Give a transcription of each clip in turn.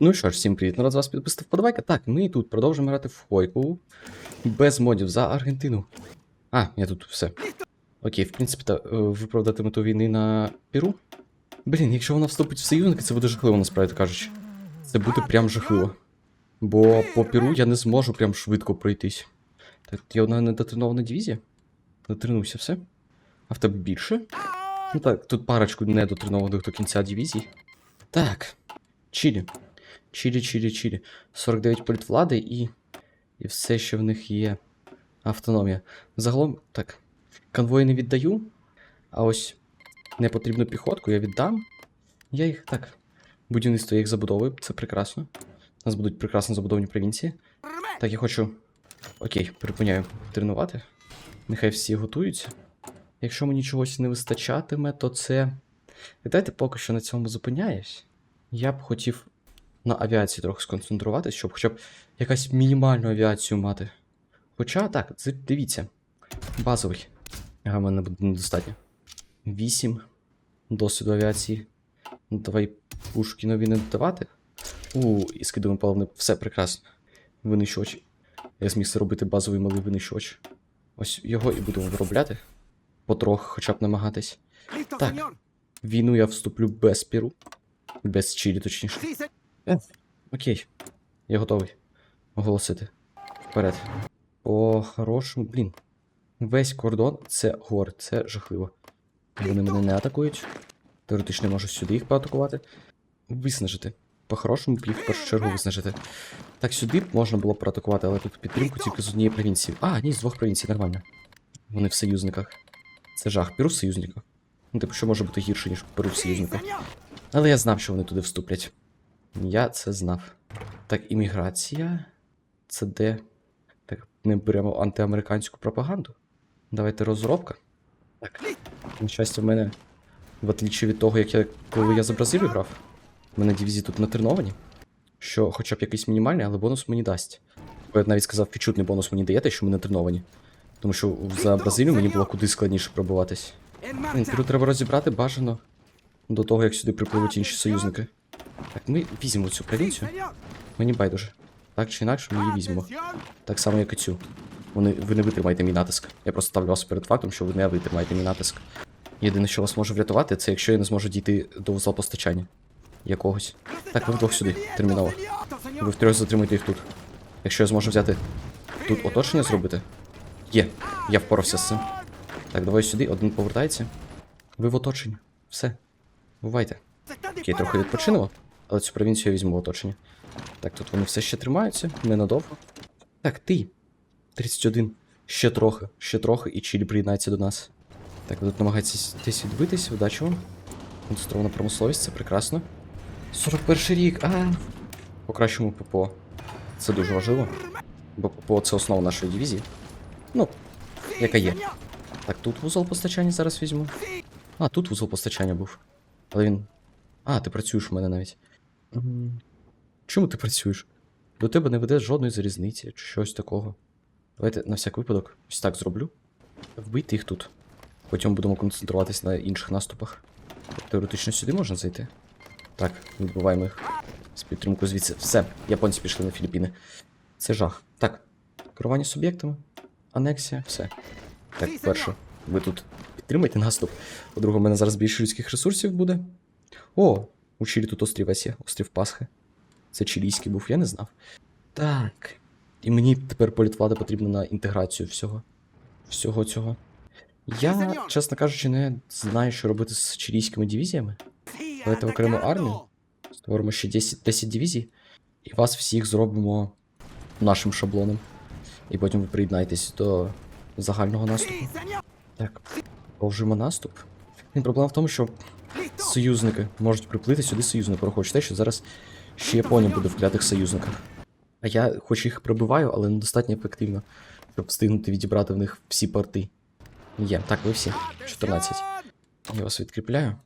Ну що ж, всім привіт, народ з вас підписав вподобайка. Так, ми і тут продовжуємо грати в Хойку без модів за Аргентину. А, я тут все. Окей, в принципі, та, е, виправдати мету війни на Перу. Блін, якщо вона вступить в союзники, це буде жахливо, насправді кажучи. Це буде прям жахливо. Бо по Перу я не зможу прям швидко пройтись. Так, є одна недотренована дивізія. Дотренувся все. А в тебе більше? Ну так, тут парочку недотренованих до кінця дивізій. Так. Чилі. Чилі, Чилі, Чилі. 49 політвлади і. І все, що в них є. Автономія. Загалом, так. Конвої не віддаю. А ось непотрібну піхотку я віддам. Я їх так. Будівництво я їх забудовую, це прекрасно. У нас будуть прекрасно забудовані провінції. Так, я хочу. Окей, припиняю тренувати. Нехай всі готуються. Якщо мені чогось не вистачатиме, то це. Давайте поки що на цьому зупиняюсь. Я б хотів на авіації трохи сконцентруватись, щоб хоча б якась мінімальну авіацію мати. Хоча так, це дивіться. Базовий. Ага, мене буде недостатньо. 8 досвіду авіації. Ну, давай пушки нові не додавати. У, і скидуємо паливне. Все прекрасно. Винищувач. Я зміг це робити базовий малий винищувач. Ось його і будемо виробляти. Потроху хоча б намагатись. Так. Війну я вступлю без Перу. Без Чилі, точніше. Е, окей. Я готовий оголосити. Вперед. По-хорошому, блін. Весь кордон це гор, це жахливо. Вони мене не атакують. Теоретично можу сюди їх поатакувати. Виснажити. По-хорошому б їх в першу чергу виснажити. Так, сюди б можна було проатакувати, але тут підтримку тільки з однієї провінції. А, ні, з двох провінцій, нормально. Вони в союзниках. Це жах. Перу в союзниках. Ну, типу, що може бути гірше, ніж Перу в союзниках. Але я знав, що вони туди вступлять. Я це знав. Так, імміграція. Це де? Так, ми беремо антиамериканську пропаганду. Давайте розробка. Так. На щастя, в мене, в отличі від того, як я коли я за Бразилію грав, в мене дивізії тут натреновані. Що хоча б якийсь мінімальний, але бонус мені дасть. Бо я навіть сказав, відчутний бонус мені даєте, що ми натреновані. Тому що за Бразилію мені було куди складніше пробуватись. Перу треба розібрати бажано до того, як сюди припливуть інші союзники. Так, ми візьмемо цю провінцію. Мені байдуже. Так чи інакше, ми її візьмемо. Так само, як і цю. Вони, ви не витримаєте мій натиск. Я просто ставлю вас перед фактом, що ви не витримаєте мій натиск. Єдине, що вас може врятувати, це якщо я не зможу дійти до вузла постачання. Якогось. Так, ви вдвох сюди, терміново. Ви втрьох затримуйте їх тут. Якщо я зможу взяти тут оточення зробити. Є, я впорався з цим. Так, давай сюди, один повертається. Ви в оточенні. Все. Бувайте. Окей, трохи відпочинемо, але цю провінцію я візьму в оточення. Так, тут вони все ще тримаються, ненадовго. Так, ти. 31. Ще трохи, ще трохи, і Чилі приєднається до нас. Так, тут намагаєтесь десь відбитись, удачі вам. Концентрована промисловість, це прекрасно. 41 рік, а. Покращимо ППО. Це дуже важливо. Бо ППО це основа нашої дивізії. Ну, яка є. Так, тут вузол постачання зараз візьму. А, тут вузол постачання був. Але він. А, ти працюєш у мене навіть. Чому ти працюєш? До тебе не веде жодної залізниці чи щось такого. Давайте на всяк випадок ось так зроблю. Вбийте їх тут. Потім будемо концентруватись на інших наступах. Теоретично сюди можна зайти. Так, відбуваємо їх. З підтримкою звідси. Все, японці пішли на Філіппіни. Це жах. Так, керування суб'єктами, анексія, все. Так, перше, ви тут підтримайте наступ. По-друге, у мене зараз більше людських ресурсів буде. О, у Чилі тут острівець є, острів Пасхи. Це чилійський був, я не знав. Так. І мені тепер політвлада потрібна на інтеграцію всього. Всього цього. Я, чесно кажучи, не знаю, що робити з чилійськими дивізіями. Давайте окрему армію. Створимо ще 10, 10 дивізій. І вас всіх зробимо нашим шаблоном. І потім ви приєднаєтесь до загального наступу. Так, продовжуємо наступ. Проблема в тому, що. Союзники можуть приплити сюди союзники. Хочете, що зараз ще Японія буде в клятих союзниках. А я хоч їх прибиваю, але недостатньо ефективно, щоб встигнути відібрати в них всі порти. Є, так, ви всі. 14. Я вас відкріпляю.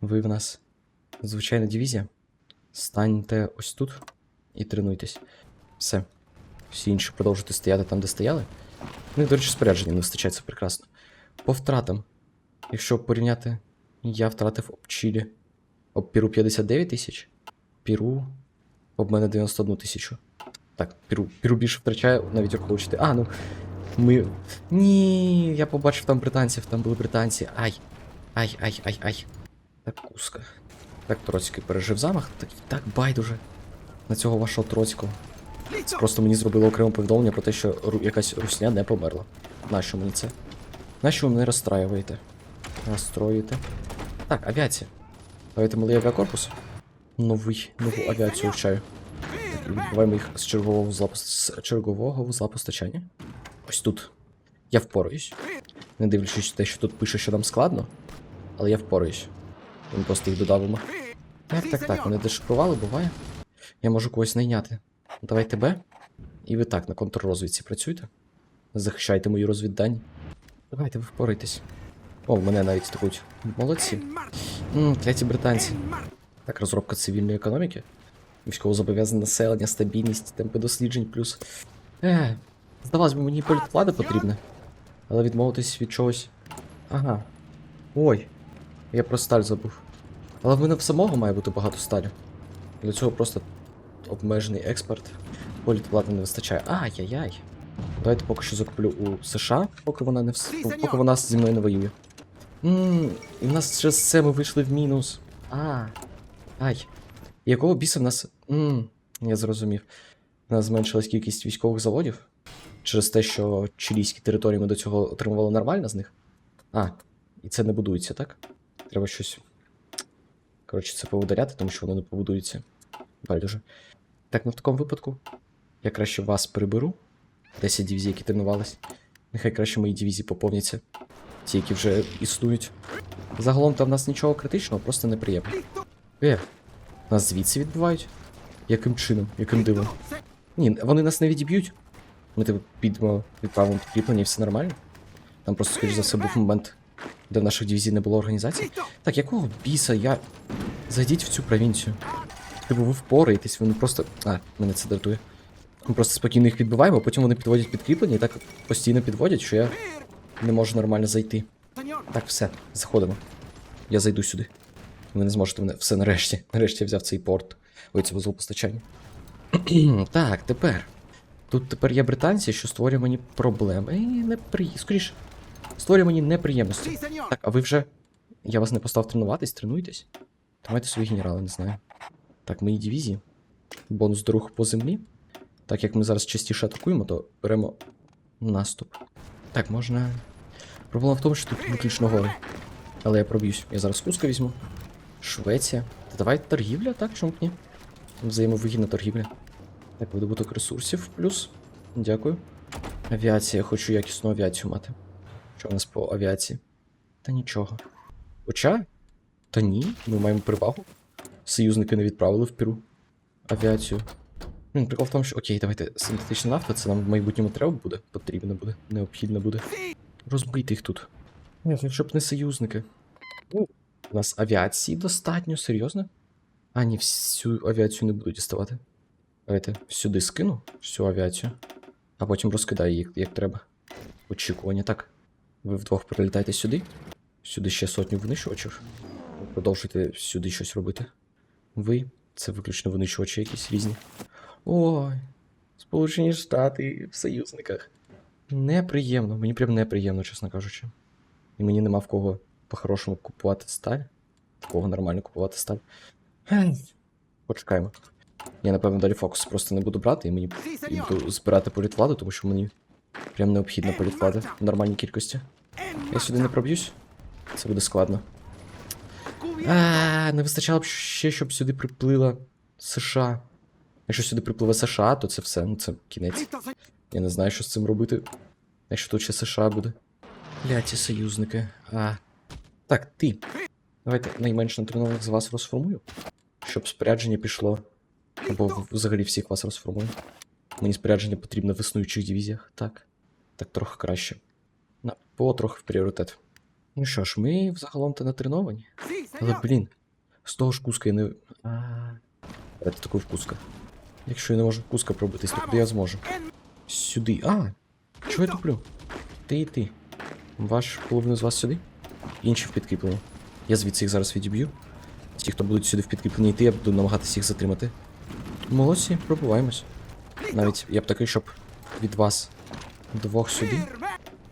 Ви в нас звичайна дивізія. Станьте ось тут і тренуйтесь. Все. Всі інші продовжуйте стояти там, де стояли. У них, до речі, спорядження не вистачає, це прекрасно. По втратам. Якщо порівняти, я втратив об Чилі. Об Піру 59 тисяч. Піру Об мене 91 тисячу. Так, Піру, Піру більше втрачає, навіть враховуючи. А, ну. Ми. Ні, я побачив там британців, там були британці. Ай. Ай, ай, ай, ай. Так, куска. Так, Троцький пережив замах. Так, так байдуже. На цього вашого Троцького. Просто мені зробило окреме повідомлення про те, що ру- якась русня не померла. Нащо мені це? Нащо ви мене розстраюєте? Розстроюєте. Так, авіація. Давайте малий авіакорпус. Новий, нову авіацію вчаю. Відбуваємо їх з чергового вузла, чергового вузла постачання. Ось тут. Я впораюсь. Не дивлячись те, що тут пише, що нам складно. Але я впораюсь. Ми просто їх додавимо. Так, так, так, вони дешифрували, буває. Я можу когось найняти. Давай тебе. І ви так на контррозвідці працюйте. Захищайте мої розвіддані. Давайте ви впорайтесь. О, мене навіть атакують. Молодці. Ммм, треті британці. Так, розробка цивільної економіки. Військовозобов'язане населення, стабільність, темпи досліджень, плюс. Е, здавалось би, мені політвлада потрібна. Але відмовитись від чогось. Ага. Ой. Я про сталь забув. Але в мене в самого має бути багато сталі. Для цього просто обмежений експорт. Політвлади не вистачає. Ай-яй-яй. Давайте поки що закуплю у США, поки вона не вс... поки вона зі мною не воює. Ммм, і в нас через це ми вийшли в мінус. А. Ай. Якого біса в нас. Ммм, я зрозумів. У нас зменшилась кількість військових заводів. Через те, що чилійські території ми до цього отримували нормально з них. А, і це не будується, так? Треба щось. Коротше, це повидаряти, тому що воно не побудується. Байдуже. Так, ну в такому випадку. Я краще вас приберу. 10 дивізій, які тренувались. Нехай краще мої дивізії поповняться. Ті, які вже існують. Загалом там в нас нічого критичного, просто неприємно. Е, нас звідси відбивають? Яким чином? Яким дивом? Ні, вони нас не відіб'ють. Ми тебе підемо відправимо підкріплення і все нормально. Там просто, скоріш за все, був момент, де в наших дивізій не було організації. Так, якого біса я. Зайдіть в цю провінцію. Типу, ви впораєтесь, вони просто. А, мене це дратує. Ми просто спокійно їх підбиваємо, а потім вони підводять підкріплення і так постійно підводять, що я не можу нормально зайти. Так, все, заходимо. Я зайду сюди. Ви не зможете мене. Все нарешті. Нарешті я взяв цей порт. Ой, це вузол постачання. так, тепер. Тут тепер є британці, що створює мені проблеми. Непри... Скоріше. Створює мені неприємності. Так, а ви вже. Я вас не постав тренуватись, тренуйтесь. Тримайте свої генерали, не знаю. Так, мої дивізії. Бонус до руху по землі. Так як ми зараз частіше атакуємо, то беремо наступ. Так, можна. Проблема в тому, що тут виключно гори. Але я проб'юсь. Я зараз Куска візьму. Швеція. Та давай торгівля, так, чому б ні? Взаємовигідна торгівля. Так, видобуток ресурсів плюс. Дякую. Авіація, хочу якісну авіацію мати. Що в нас по авіації? Та нічого. Хоча? Та ні, ми маємо перевагу. Союзники не відправили в Перу авіацію. Ну, прикол в тому, що окей, давайте синтетична нафта, це нам в майбутньому треба буде, потрібно буде, необхідно буде. Розбити їх тут. Ні, якщо б не союзники. Ну, у нас авіації достатньо, серйозно? А, ні, всю авіацію не буду діставати. Давайте сюди скину всю авіацію, а потім розкидаю її, як треба. Очікування. Так. Ви вдвох прилітайте сюди. Сюди ще сотню винищувачів. Продовжуйте сюди щось робити. Ви. Це виключно винищувачі якісь різні. Ой, Сполучені Штати в союзниках. Неприємно, мені прям неприємно, чесно кажучи. І мені нема в кого по-хорошому купувати сталь. В кого нормально купувати сталь. Почекаємо. Я, напевно, далі фокус просто не буду брати, і мені буду збирати політвладу, тому що мені прям необхідна політвлада в нормальній кількості. Я сюди не проб'юсь. Це буде складно. А, не вистачало б ще, щоб сюди приплила США. Якщо сюди припливе США, то це все, ну це кінець. Я не знаю, що з цим робити. Якщо тут ще США буде. Ляті союзники. А. Так, ти. Давайте найменш натренованих з вас розформую. Щоб спорядження пішло. Або взагалі всіх вас розформую. Мені спорядження потрібно в існуючих дивізіях. Так. Так трохи краще. На, потрохи в пріоритет. Ну що ж, ми взагалом-то натреновані. Але блін, з того ж куска я не. А. Давайте таку в куска. Якщо я не можу в куска пробитись, то куди я зможу? Сюди. А! Чого я туплю? Ти і ти. Ваш половину з вас сюди? Інші в підкріпленні. Я звідси їх зараз відіб'ю. Ті, хто будуть сюди в підкріпленні йти, я буду намагатися їх затримати. Молодці, пробуваємось. Навіть я б такий, щоб від вас двох сюди,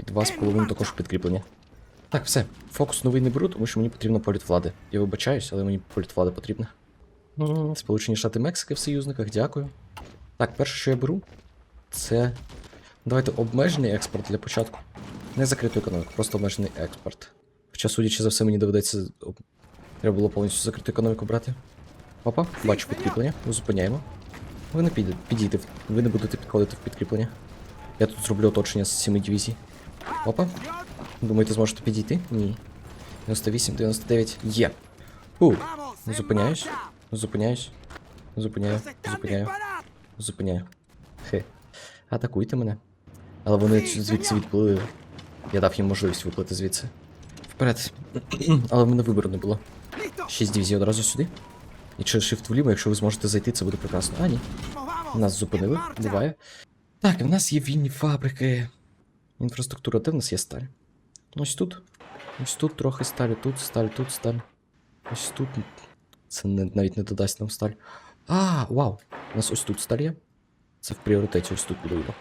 від вас половину також підкріплення. Так, все. Фокус новий не беру, тому що мені потрібно політ влади. Я вибачаюсь, але мені політ влади потрібно. М, Сполучені Штати Мексики в союзниках, дякую. Так, перше, що я беру, це. Давайте обмежений експорт для початку. Не закриту економіку, просто обмежений експорт. Хоча, судячи за все, мені доведеться. Треба було повністю закриту економіку брати. Опа, бачу підкріплення. Зупиняємо. Ви не підете, підійте, ви не будете підходити в підкріплення. Я тут зроблю оточення з 7 дивізій. Опа. Думаєте, зможете підійти? Ні. 98, 99. Є. Фу. Зупиняюсь. Зупиняюсь. Зупиняю. Зупиняю. Зупиняю. Хе. Атакуйте мене. Але вони звідси відплили. Я дав їм можливість виплити звідси. Вперед. Але в мене вибору не було. 6 дивізій одразу сюди. І через shift вліво, якщо ви зможете зайти, це буде прекрасно. А, ні. Нас зупинили, буває. Так, в нас є вільні фабрики. Інфраструктура, де в нас є сталь? Ось тут. Ось тут трохи сталі, тут сталь, тут сталь. Ось тут. Це не, навіть не додасть нам сталь. А, вау! У нас ось тут сталь є. Це в пріоритеті ось тут будуємо.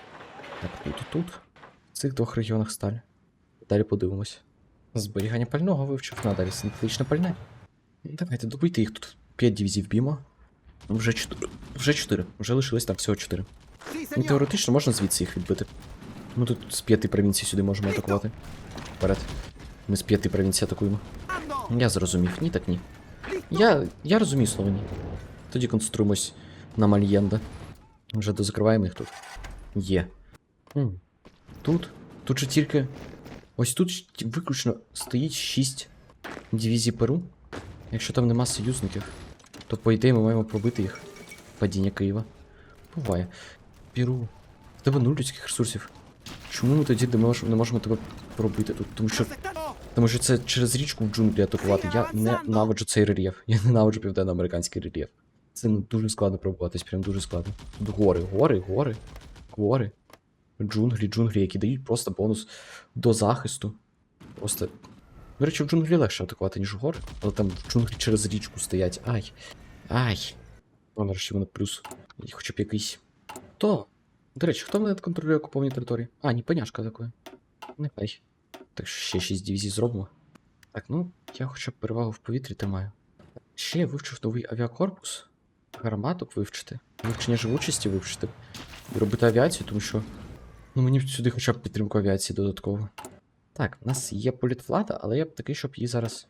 Так, тут тут. В цих двох регіонах сталь. Далі подивимось. Зберігання пального вивчив, надалі синтетичне пальне. Давайте добийте їх тут. 5 дивізій вб'ємо. Вже 4. Вже 4. Вже лишилось там всього 4. Ну, теоретично можна звідси їх відбити. Ми тут з п'яти провінцій сюди можемо атакувати. Вперед. Ми з п'яти провінцій атакуємо. Я зрозумів, ні, так ні. Я, я розумію слово ні. Тоді концентруємось на Мальєнда. Вже дозакриваємо їх тут. Є. М. Тут. Тут же тільки. Ось тут виключно стоїть 6 дивізій Перу. Якщо там нема союзників, то по ідеї ми маємо пробити їх. Падіння Києва. Буває. Перу. В тебе нуль людських ресурсів. Чому ми тоді не можемо тебе пробити тут? Тому що, тому що це через річку в джунглі атакувати. Я ненавиджу цей рельєф. Я ненавиджу південноамериканський рельєф. Це ну, дуже складно пробуватись, прям дуже складно. Тут гори, гори, гори, гори. Джунглі, джунглі, які дають просто бонус до захисту. Просто. До речі, в джунглі легше атакувати, ніж в гори, але там в джунглі через річку стоять. Ай. Ай. О, нарешті в мене плюс. І хоча б якийсь. То. До речі, хто мене контролює окуповані території? А, ні, поняшка такої. Нехай. Так що ще 6 дивізій зробимо. Так, ну, я хоча б перевагу в повітрі тримаю. Ще я вивчив новий авіакорпус. Гарматок вивчити. Вивчення живучості вивчити. І робити авіацію, тому що. Ну мені сюди хоча б підтримку авіації додатково. Так, в нас є політвлада, але я б такий, щоб її зараз.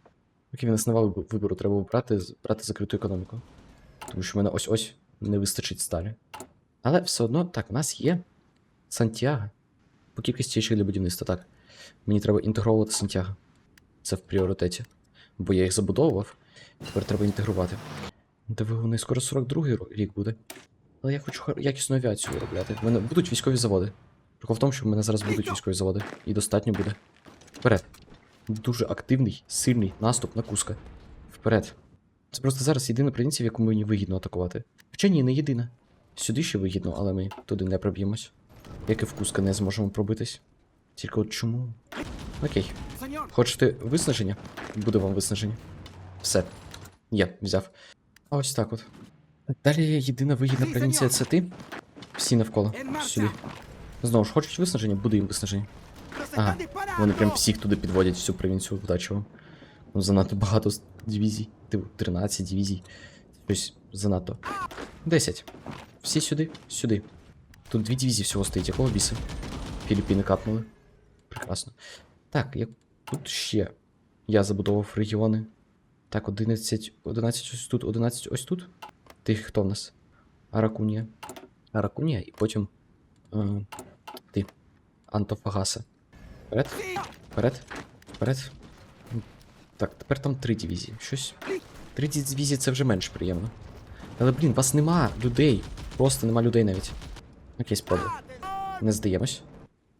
Окей, в нас нема виб- вибору, треба брати, брати закриту економіку. Тому що в мене ось-ось не вистачить сталі. Але все одно, так, в нас є Сантьяго. По кількості ячеїв для будівництва, так. Мені треба інтегровувати Сантьяго. Це в пріоритеті. Бо я їх забудовував, тепер треба інтегрувати. Двигуни скоро 42-й рік буде. Але я хочу якісну авіацію виробляти. В мене будуть військові заводи. Прикол в тому, що в мене зараз будуть військові заводи. І достатньо буде. Вперед. Дуже активний, сильний наступ на Куска. Вперед. Це просто зараз єдина провінція, в яку мені вигідно атакувати. Хоча ні, не єдина. Сюди ще вигідно, але ми туди не проб'ємось. Як і в Куска не зможемо пробитись. Тільки от чому? Окей. Хочете виснаження? Буде вам виснаження. Все. Я взяв. А ось так от. Далі єдина вигідна провінція це ти. Всі навколо. Сюди. Знову ж, хочуть виснаження, буде їм виснаження. Ага, Вони прям всіх туди підводять, всю провінцію вдачу. Ну, занадто багато дивізій. Типу, 13 дивізій. Щось занадто. 10. Всі сюди, сюди. Тут дві дивізії всього стоїть, якого біса? Філіппіни капнули. Прекрасно. Так, як тут ще. Я забудовував регіони. Так, 11, 11 ось тут, 11 ось тут. Ти хто в нас? Аракунія. Аракунія, і потім. Е. Антофагаса. Вперед. Вперед. Вперед. Так, тепер там три дивізії. Щось. Три дивізії це вже менш приємно. Але, блін, вас нема людей. Просто нема людей навіть. Окей, спробуй. Не здаємось.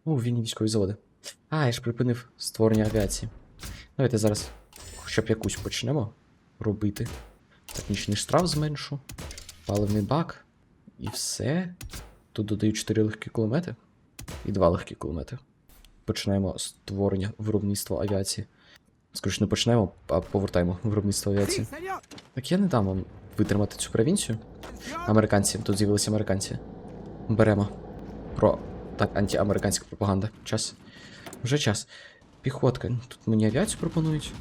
О, вільні військові заводи. А, я ж припинив створення авіації. Давайте зараз хоча б якусь почнемо робити. Технічний штраф зменшу. Паливний бак. І все. Тут додаю 4 легкі кулемети. І 2 легкі кулемети. Починаємо створення виробництва авіації. Скоріше, не почнемо, а повертаємо виробництво авіації. Так я не дам вам витримати цю провінцію. Американці, тут з'явилися американці. Беремо. Про. Так, антиамериканська пропаганда. Час. Вже час. Піхотка. Тут мені авіацію пропонують.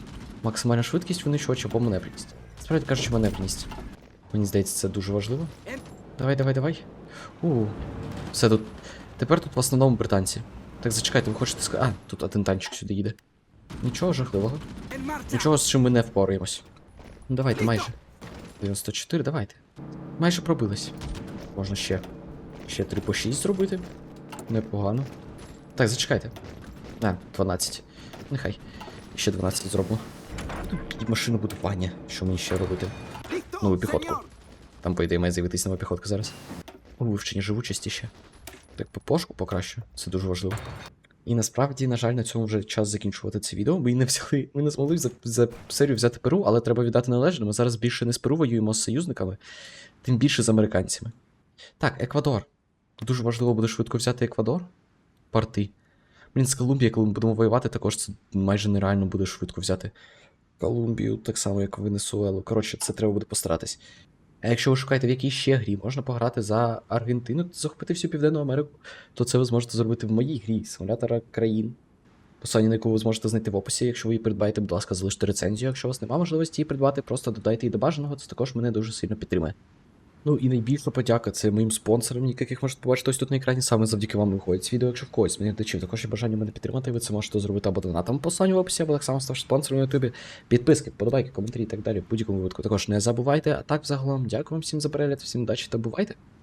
Максимальна швидкість винищувача або маневреність. Справді кажучи, маневреність. Мені здається, це дуже важливо. Давай, давай, давай. У. Все тут. Тепер тут в основному британці. Так, зачекайте, ви хочете сказати. А, тут атентанчик сюди їде. Нічого жахливого. Нічого, з чим ми не впораємось. Ну давайте, майже. 94, давайте. Майже пробились. Можна ще. Ще 3 по 6 зробити. Непогано. Так, зачекайте. А, 12. Нехай. Ще 12 зроблю. І машинобудування. Що мені ще робити? Нову піхотку. Там, по ідеї, має з'явитись нова піхотка зараз. У вивченні живучості ще. Так, ППшку покращу. Це дуже важливо. І насправді, на жаль, на цьому вже час закінчувати це відео. Ми не взяли, ми не змогли за, за серію взяти Перу, але треба віддати належне. Ми зараз більше не з Перу воюємо з союзниками, тим більше з американцями. Так, Еквадор. Дуже важливо буде швидко взяти Еквадор. Порти. Блін, з Колумбії, коли ми будемо воювати, також це майже нереально буде швидко взяти. Колумбію, так само, як Венесуелу. Коротше, це треба буде постаратись. А якщо ви шукаєте в якій ще грі можна пограти за Аргентину, захопити всю Південну Америку, то це ви зможете зробити в моїй грі симулятора країн. Посилання на яку ви зможете знайти в описі. Якщо ви її придбаєте, будь ласка, залиште рецензію. Якщо у вас немає можливості її придбати, просто додайте її до бажаного, це також мене дуже сильно підтримує. Ну і найбільша подяка це моїм спонсорам, яких можете побачити ось тут на екрані. Саме завдяки вам виходить відео. Якщо в когось мене глядачів також є бажання мене підтримати, ви це можете зробити або донатом посиланню в описі, або так само ставши спонсором на ютубі. Підписки, подобайки, коментарі і так далі. В будь-якому випадку також не забувайте. А так, взагалом, дякую вам всім за перегляд, всім удачі та бувайте!